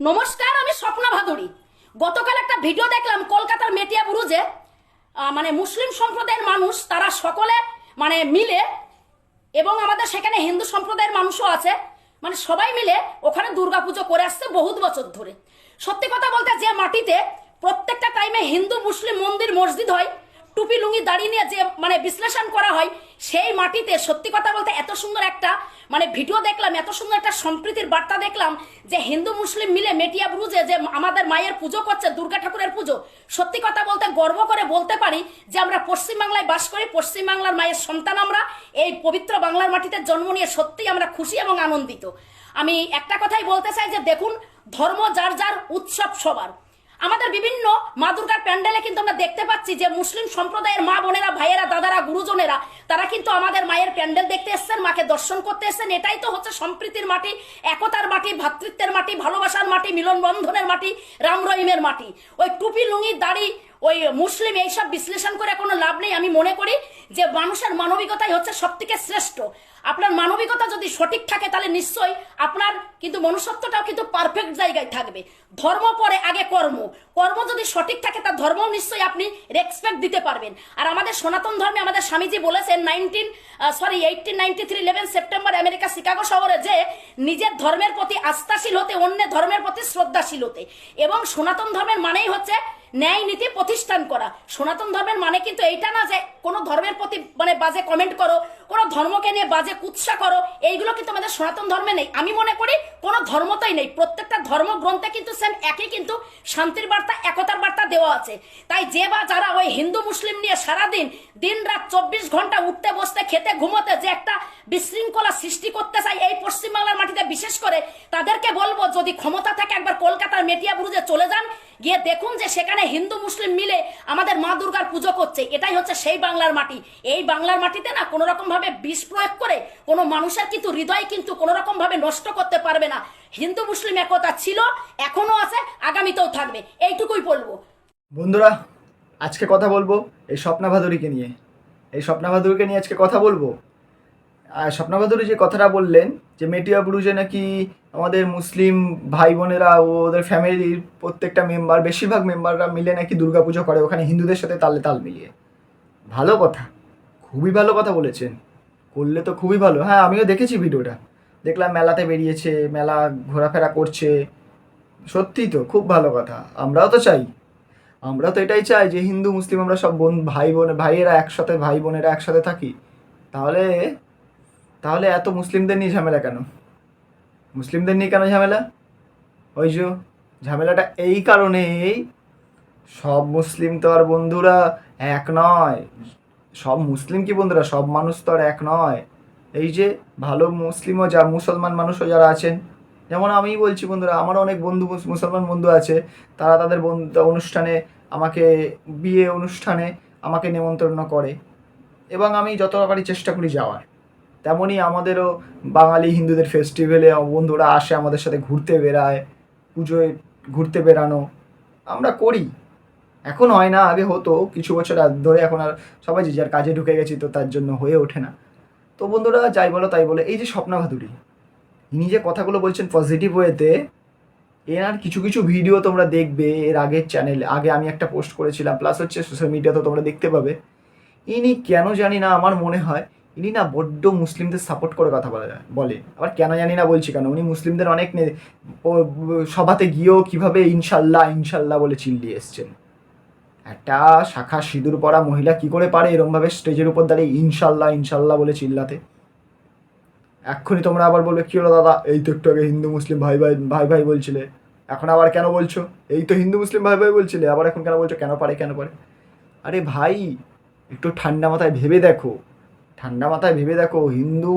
নমস্কার, আমি স্বপ্না ভাদুরী। গতকাল একটা ভিডিও দেখলাম কলকাতার মেটিয়া বুরুজে মানে মুসলিম সম্প্রদায়ের মানুষ, তারা সকলে মানে মিলে, এবং আমাদের সেখানে হিন্দু সম্প্রদায়ের মানুষও আছে মানে সবাই মিলে ওখানে দুর্গাপুজো করে আসছে বহুত বছর ধরে। সত্যি কথা বলতে যে মাটিতে প্রত্যেকটা টাইমে হিন্দু মুসলিম মন্দির মসজিদ হয় টুপি লুঙ্গি দাঁড়িয়ে নিয়ে যে মানে বিশ্লেষণ করা হয়, সেই মাটিতে সত্যি কথা বলতে এত সুন্দর একটা মানে ভিডিও দেখলাম, এত সুন্দর একটা সম্প্রীতির বার্তা দেখলাম যে হিন্দু মুসলিম মিলে মেটিয়া ব্রুজে যে আমাদের মায়ের পুজো করছে, দুর্গা ঠাকুরের পুজো, সত্যি কথা বলতে গর্ব করে বলতে পারি যে আমরা পশ্চিমবাংলায় বাস করি, পশ্চিমবাংলার মায়ের সন্তান আমরা, এই পবিত্র বাংলার মাটিতে জন্ম নিয়ে সত্যিই আমরা খুশি এবং আনন্দিত। আমি একটা কথাই বলতে চাই যে দেখুন, ধর্ম যার যার উৎসব সবার। আমাদের বিভিন্ন মা দুর্গার প্যান্ডেলে কিন্তু আমরা দেখতে পাচ্ছি যে মুসলিম সম্প্রদায়ের মা বোনেরা, ভাইয়েরা, দাদারা, গুরুজনেরা, তারা কিন্তু আমাদের মায়ের প্যান্ডেল দেখতে এসছেন, মাকে দর্শন করতে এসছেন। এটাই তো হচ্ছে সম্প্রীতির মাটি, একতার মাটি ভ্রাতৃত্বের মাটি, ভালোবাসার মাটি মিলন বন্ধনের মাটি, রাম রহিমের মাটি। ওই টুপি, লুঙ্গি, দাড়ি, ওই মুসলিম এইসব বিশ্লেষণ করে কোনো লাভ নেই। আমি মনে করি যে মানুষের মানবিকতাই হচ্ছে সব থেকে শ্রেষ্ঠ। আপনার মানবিকতা যদি সঠিক থাকে, তাহলে নিশ্চয়ই আপনার কিন্তু মনুষ্যত্বটাও কিন্তু পারফেক্ট জায়গায় থাকবে। ধর্ম পরে আগে কর্ম। কর্ম যদি সঠিক থাকে, তার ধর্মও নিশ্চয়ই আপনি রেসপেক্ট দিতে পারবেন। আর আমাদের সনাতন ধর্মে আমাদের স্বামীজি বলেছেন nineteen sorry eighteen ninety three eleven September America Chicago শহরে যে নিজের ধর্মের প্রতি আস্থাশীল হতে অন্য ধর্মের প্রতি শ্রদ্ধাশীল হতে। এবং সনাতন ধর্মের মানেই হচ্ছে ন্যায় নীতি প্রতিষ্ঠান করা। সনাতন ধর্মের মানে কিন্তু এইটা না যে কোনো ধর্মের প্রতি মানে বাজে কমেন্ট করো কোনো ধর্মকে নিয়ে বাজে কুৎসা করো, এইগুলো কিন্তু আমাদের সনাতন ধর্মে নেই? আমি মনে করি কোনো ধর্মতাই নেই। প্রত্যেকটা ধর্মগ্রন্থে কিন্তু সেম একই কিন্তু শান্তির বার্তা, একতার বার্তা দেওয়া আছে। তাই যে বা যারা ওই হিন্দু, মুসলিম নিয়ে সারাদিন দিন রাত চব্বিশ ঘণ্টা উঠতে, বসতে, খেতে, ঘুমোতে যে একটা বিশৃঙ্খলা সৃষ্টি করতে চায় এই পশ্চিমবাংলার মাটিতে, বিশেষ করে তাদেরকে বলব, যদি ক্ষমতা থাকে একবার কলকাতার মেটিয়া বুরুজে চলে যান গিয়ে দেখুন যে সেখানে হিন্দু, মুসলিম মিলে আমাদের মা দুর্গার পুজো করছে। এটাই হচ্ছে সেই বাংলার মাটি। এই বাংলার মাটিতে না কোনো রকম ভাবে বিষ প্রয়োগ করে কোনো মানুষের কিন্তু হৃদয় কিন্তু কোনো রকম ভাবে নষ্ট করতে পারবে না। হিন্দু, মুসলিম একতা ছিল, এখনও আছে, আগামীতেও থাকবে। এইটুকুই বলব। বন্ধুরা, আজকে কথা বলব এই স্বপ্না ভাদুরীকে নিয়ে। এই স্বপ্না ভাদুরীকে নিয়ে আজকে কথা বলব। আর স্বপ্না যে কথাটা বললেন, যে মেটিয়া ব্রুজে নাকি আমাদের মুসলিম ভাই বোনেরা ও ওদের ফ্যামিলির প্রত্যেকটা মেম্বার, বেশিরভাগ মেম্বাররা মিলে নাকি দুর্গাপুজো করে, ওখানে হিন্দুদের সাথে তালে তাল মিলিয়ে। ভালো কথা, খুবই ভালো কথা বলেছেন। করলে তো খুবই ভালো। হ্যাঁ আমিও দেখেছি ভিডিওটা। দেখলাম মেলাতে বেরিয়েছে, মেলা ঘোরাফেরা করছে। সত্যিই তো, খুব ভালো কথা। আমরাও তো চাই। আমরা তো এটাই চাই যে হিন্দু, মুসলিম আমরা সব বোন, ভাই বোন, ভাইয়েরা একসাথে, ভাই বোনেরা একসাথে থাকি। তাহলে তাহলে এত মুসলিমদের নিয়ে ঝামেলা কেন? মুসলিমদের নিয়ে কেন ঝামেলা? ওই যে ঝামেলাটা এই কারণেই সব মুসলিম তো আর বন্ধুরা এক নয়। সব মুসলিম কি বন্ধুরা? সব মানুষ তো আর এক নয়। এই যে ভালো মুসলিমও যা মুসলমান মানুষও যারা আছেন, যেমন আমিই বলছি বন্ধুরা আমারও অনেক বন্ধু মুসলমান বন্ধু আছে, তারা তাদের বন্ধু অনুষ্ঠানে আমাকে, বিয়ে অনুষ্ঠানে আমাকে নেমন্তন্ন করে। এবং আমি যত পারি চেষ্টা করি যাওয়ার। তেমনই আমাদেরও বাঙালি হিন্দুদের ফেস্টিভ্যালে বন্ধুরা আসে, আমাদের সাথে ঘুরতে বেড়ায়, পুজোয় ঘুরতে বেড়ানো, আমরা করি। এখন হয় না, আগে হতো, কিছু বছর ধরে এখন আর সবাই যে যার কাজে ঢুকে গেছি তো তার জন্য হয়ে ওঠে না। তো বন্ধুরা, যাই বলো তাই বলে, এই যে স্বপ্না ভাদুরী, ইনি যে কথাগুলো বলছেন পজিটিভ ওয়েতে এনার কিছু কিছু ভিডিও তোমরা দেখবে এর আগের চ্যানেলে আগে আমি একটা পোস্ট করেছিলাম প্লাস হচ্ছে সোশ্যাল মিডিয়াতে তোমরা দেখতে পাবে। ইনি কেন জানি না আমার মনে হয় ইনি না বড্ড মুসলিমদের সাপোর্ট করে কথা বলা যায়, বলে। আবার কেন জানি না বলছি কেন উনি মুসলিমদের অনেক সভাতে গিয়েও কীভাবে ইনশাল্লাহ ইনশাল্লাহ বলে চিল্লিয়ে এসছেন। একটা শাখা সিঁদুর পরা মহিলা কি করে পারে এরমভাবে স্টেজের উপর দাঁড়িয়ে ইনশাল্লাহ ইনশাল্লাহ বলে চিল্লাতে? এক্ষুনি তোমরা আবার বলবে, কী হলো দাদা? এই তো একটু আগে হিন্দু মুসলিম ভাই ভাই ভাই ভাই বলছিলে। এখন আবার কেন বলছো? এই তো হিন্দু মুসলিম ভাই ভাই বলছিলে। আবার এখন কেন বলছো? কেন পারে কেন পারে? আরে ভাই, একটু ঠান্ডা মাথায় ভেবে দেখো। ঠান্ডা মাথায় ভেবে দেখো, হিন্দু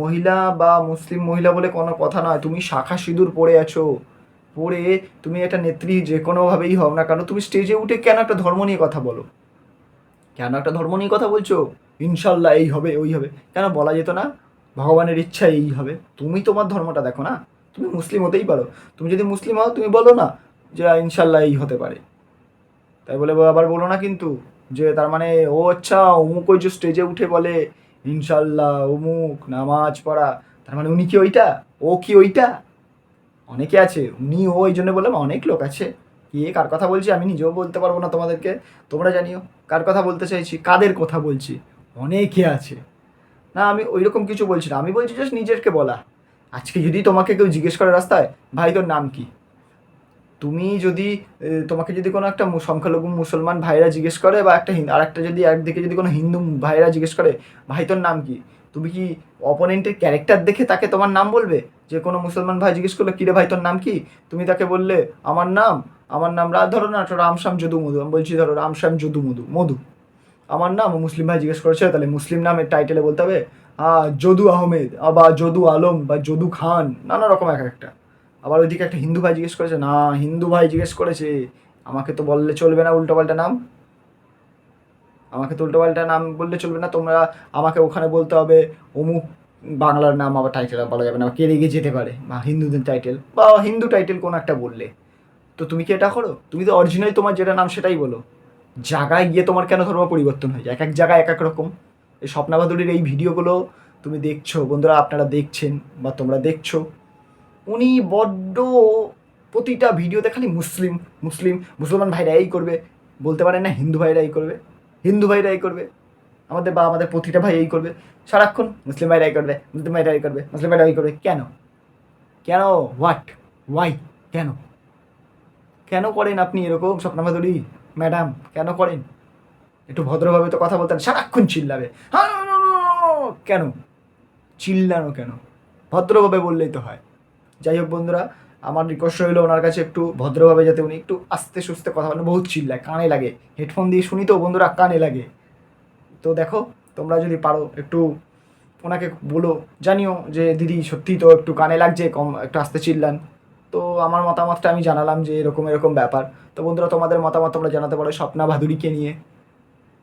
মহিলা বা মুসলিম মহিলা বলে কোনো কথা নয়। তুমি শাখা সিঁদুর পরে আছো। পরে তুমি একটা নেত্রী, যে কোনোভাবেই হও না কেন, তুমি স্টেজে উঠে কেন একটা ধর্ম নিয়ে কথা বলো? কেন একটা ধর্ম নিয়ে কথা বলছো? ইনশাল্লাহ এই হবে, ওই হবে। কেন বলা যেত না? ভগবানের ইচ্ছা এই হবে। তুমি তোমার ধর্মটা দেখো না? তুমি মুসলিম হতেই পারো। তুমি যদি মুসলিম হও, তুমি বলো না যে ইনশাল্লাহ এই হতে পারে। তাই বলে আবার বলো না কিন্তু যে তার মানে ও আচ্ছা অমুক ওই যে স্টেজে উঠে বলে ইনশাল্লাহ অমুক, নামাজ পড়া। তার মানে উনি কি ওইটা? ও কি ওইটা? অনেকে আছে, উনি ও ওই জন্য বললাম, অনেক লোক আছে। কে কার কথা বলছি আমি নিজেও বলতে পারব না তোমাদেরকে, তোমরা জানিও। কার কথা বলতে চাইছি, কাদের কথা বলছি? অনেকে আছে। না, আমি ওই রকম কিছু বলছি না। আমি বলছি জাস্ট নিজেরকে বলা। আজকে যদি তোমাকে কেউ জিজ্ঞেস করে রাস্তায়, ভাই, তোর নাম কি? তুমি যদি তোমাকে যদি কোনো একটা সংখ্যালঘু মুসলমান ভাইরা জিজ্ঞেস করে বা একটা আর একটা যদি একদিকে যদি কোনো হিন্দু ভাইরা জিজ্ঞেস করে, ভাই, তোর নাম কি? তুমি কি অপোনেন্টের ক্যারেক্টার দেখে তাকে তোমার নাম বলবে? যে কোনো মুসলমান ভাই জিজ্ঞেস করল কিরে ভাই, তোর নাম কি? তুমি তাকে বললে, আমার নাম আমার নাম ধরো না রামশ্যাম যদু মধু। আমি বলছি, ধরো রামশ্যাম যদু মধু মধু। আমার নাম মুসলিম ভাই জিজ্ঞেস করেছে, তাহলে মুসলিম নামের টাইটেলে বলতে হবে যদু আহমেদ বা যদু আলম, বা যদু খান। নানা রকম এক একটা। আবার ওইদিকে একটা হিন্দু ভাই জিজ্ঞেস করেছে, না, হিন্দু ভাই জিজ্ঞেস করেছে, আমাকে তো বললে চলবে না উল্টোপাল্টা নাম? আমাকে তো উল্টোপাল্টা নাম বললে চলবে না, তোমরা আমাকে ওখানে বলতে হবে, অমুক বাংলার নাম আবার টাইটেল বলা যাবে না কে রেগে যেতে পারে, বা হিন্দুদের টাইটেল বা হিন্দু টাইটেল কোনো একটা বললে। তো তুমি কি এটা করো? তুমি তো অরিজিনাল তোমার যেটা নাম সেটাই বলো। জায়গায় গিয়ে তোমার কেন ধর্ম পরিবর্তন হয়ে যায়? এক এক জায়গায় এক এক রকম। এই স্বপ্নাবাদুরির এই ভিডিওগুলো তুমি দেখছ, বন্ধুরা, আপনারা দেখছেন বা তোমরা দেখছ। উনি বড্ড প্রতিটা ভিডিওতে খালি মুসলিম মুসলিম, মুসলমান ভাইরা এই করবে, বলতে পারেন না হিন্দু ভাইরা এই করবে, হিন্দু ভাইরা এই করবে, আমাদের বা আমাদের প্রতিটা ভাই এই করবে, সারাক্ষণ মুসলিম ভাইরা এই করবে, মুসলিম ভাইরা এই করবে, মুসলিম ভাইরা এই করবে, কেন? কেন? হোয়াট ওয়াই কেন? কেন করেন আপনি এরকম স্বপ্নাভাদুরি? ম্যাডাম, কেন করেন? একটু ভদ্রভাবে তো কথা বলতেন, সারাক্ষণ চিল্লাবে। কেন? চিল্লানো কেন? ভদ্রভাবে বললেই তো হয়। যাই হোক বন্ধুরা, আমার রিকোয়েস্ট রইল ওনার কাছে একটু ভদ্রভাবে যাতে উনি একটু আস্তে সুস্তে কথা বলেন। বহুত চিল্লায়, কানে লাগে। হেডফোন দিয়ে শুনি তো বন্ধুরা, কানে লাগে। তো দেখো, তোমরা যদি পারো একটু ওনাকে বলো, জানিও যে দিদি সত্যি তো একটু কানে লাগছে, কম একটু আস্তে চিল্লান। তো আমার মতামতটা আমি জানালাম যে এরকম এরকম ব্যাপার। তো বন্ধুরা, তোমাদের মতামত তোমরা জানাতে পারো স্বপ্না ভাদুরীকে নিয়ে।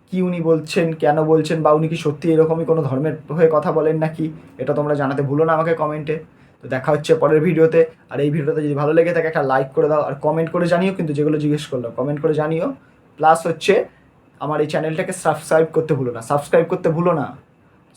কি উনি বলছেন, কেন বলছেন, বা উনি কি সত্যি এরকমই কোনো ধর্মের হয়ে কথা বলেন নাকি, এটা তোমরা জানাতে ভুলো না আমাকে কমেন্টে তো দেখা হচ্ছে পরের ভিডিওতে। আর এই ভিডিওতে যদি ভালো লেগে থাকে, একটা লাইক করে দাও আর কমেন্ট করে জানিও কিন্তু যেগুলো জিজ্ঞেস করল। কমেন্ট করে জানিও। প্লাস হচ্ছে, আমার এই চ্যানেলটাকে সাবস্ক্রাইব করতে ভুলো না। সাবস্ক্রাইব করতে ভুলো না।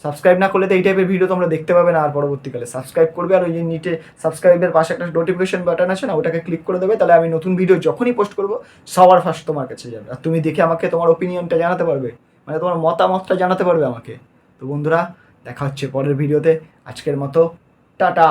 সাবস্ক্রাইব না করলে তো এই টাইপের ভিডিও তোমরা দেখতে পাবে না আর পরবর্তীকালে। সাবস্ক্রাইব করবে আর ওই যে নিচে সাবস্ক্রাইবের পাশে একটা নোটিফিকেশন বাটন আছে না, ওটাকে ক্লিক করে দেবে। তাহলে আমি নতুন ভিডিও যখনই পোস্ট করব, সবার ফার্স্ট তোমার কাছে যাবে। আর তুমি দেখে আমাকে তোমার ওপিনিয়নটা জানাতে পারবে। মানে তোমার মতামতটা জানাতে পারবে আমাকে। তো বন্ধুরা, দেখা হচ্ছে পরের ভিডিওতে আজকের মতো টাটা।